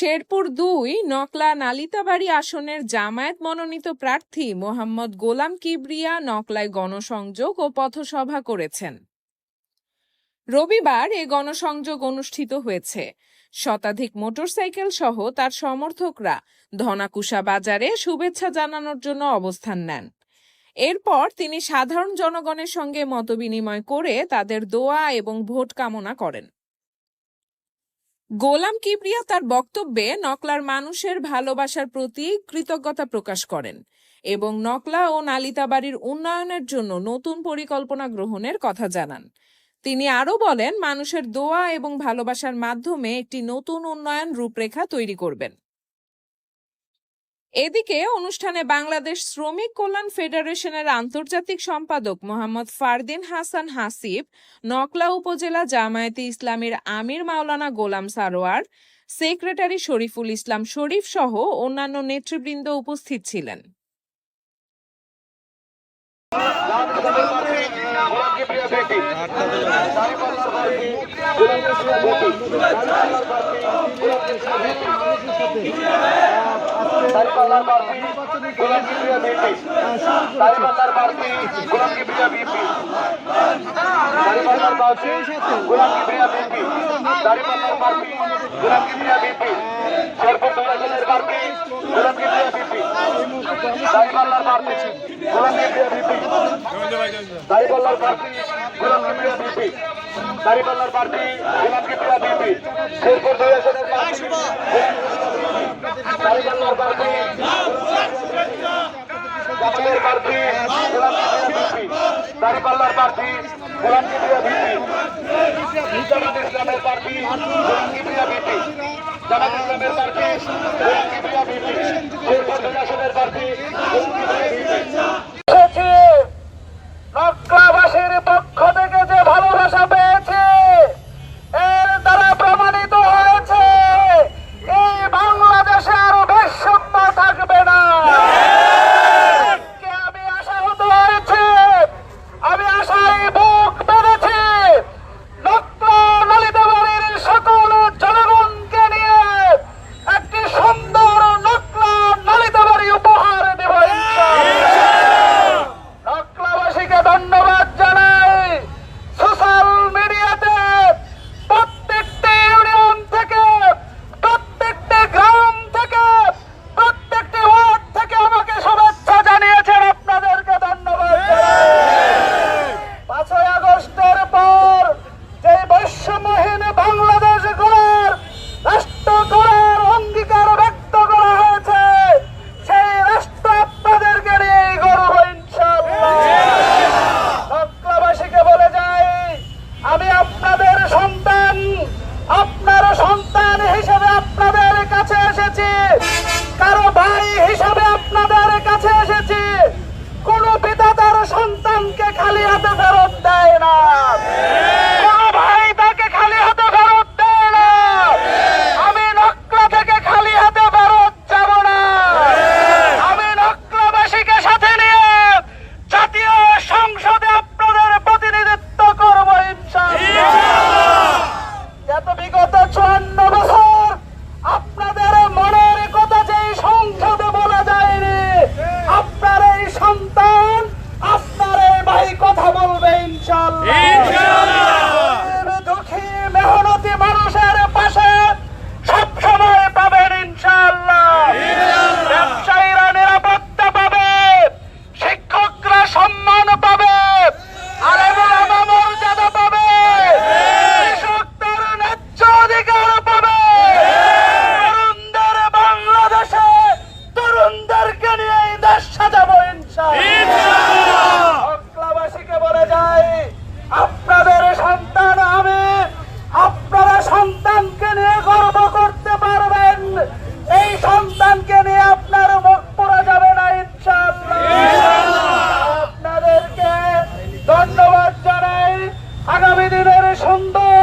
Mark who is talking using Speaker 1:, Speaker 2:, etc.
Speaker 1: শেরপুর দুই নকলা নালিতাবাড়ি আসনের জামায়াত মনোনীত প্রার্থী মোহাম্মদ গোলাম কিবরিয়া নকলায় গণসংযোগ ও পথসভা করেছেন। রবিবার এ গণসংযোগ অনুষ্ঠিত হয়েছে। শতাধিক মোটরসাইকেল সহ তার সমর্থকরা ধনাকুষা বাজারে শুভেচ্ছা জানানোর জন্য অবস্থান নেন। এরপর তিনি সাধারণ জনগণের সঙ্গে মতবিনিময় করে তাদের দোয়া এবং ভোট কামনা করেন। গোলাম কিবরিয়া তার বক্তব্যে নকলার মানুষের ভালোবাসার প্রতি কৃতজ্ঞতা প্রকাশ করেন এবং নকলা ও নালিতাবাড়ির উন্নয়নের জন্য নতুন পরিকল্পনা গ্রহণের কথা জানান। তিনি আরও বলেন, মানুষের দোয়া এবং ভালোবাসার মাধ্যমে একটি নতুন উন্নয়ন রূপরেখা তৈরি করবেন। এদিকে অনুষ্ঠানে বাংলাদেশ শ্রমিক কল্যাণ ফেডারেশনের আন্তর্জাতিক সম্পাদক মোহাম্মদ ফারদিন হাসান হাসিব, নকলা উপজেলা জামায়াতে ইসলামীর আমির মাওলানা গোলাম সারোয়ার, সেক্রেটারি শরীফুল ইসলাম শরীফ সহ অন্যান্য নেতৃবৃন্দ উপস্থিত ছিলেন।
Speaker 2: দাঁড়িপাল্লার প্রার্থী গোলাম কিবরিয়া বিএনপি দাঁড়িপাল্লার প্রার্থী গোলাম কিবরিয়া বিএনপি দাঁড়িপাল্লার প্রার্থী গোলাম কিবরিয়া বিএনপি দাঁড়িপাল্লার প্রার্থী গোলাম কিবরিয়া বিএনপি শেরপুর দুর্গাজনের প্রার্থী গোলাম কিবরিয়া বিএনপি দাঁড়িপাল্লার প্রার্থী গোলাম কিবরিয়া দাঁড়িপাল্লার প্রার্থী গোলাম কিবরিয়া বিএনপি জামাত ইসলামের প্রার্থী গোলাম কিবরিয়া বিএনপি জামাত ইসলামের প্রার্থী গোলাম বিএনপি শেরপুর দুর্গাজনের প্রার্থী গোলাম কিবরিয়া আপনাদের কাছে এসেছি। কারও ভাই হিসাবে আপনাদের কাছে এসেছি। কোন পিতা তার সন্তানকে খালি হাতে ফেরত দেয় না। আগামী দিনের সুন্দর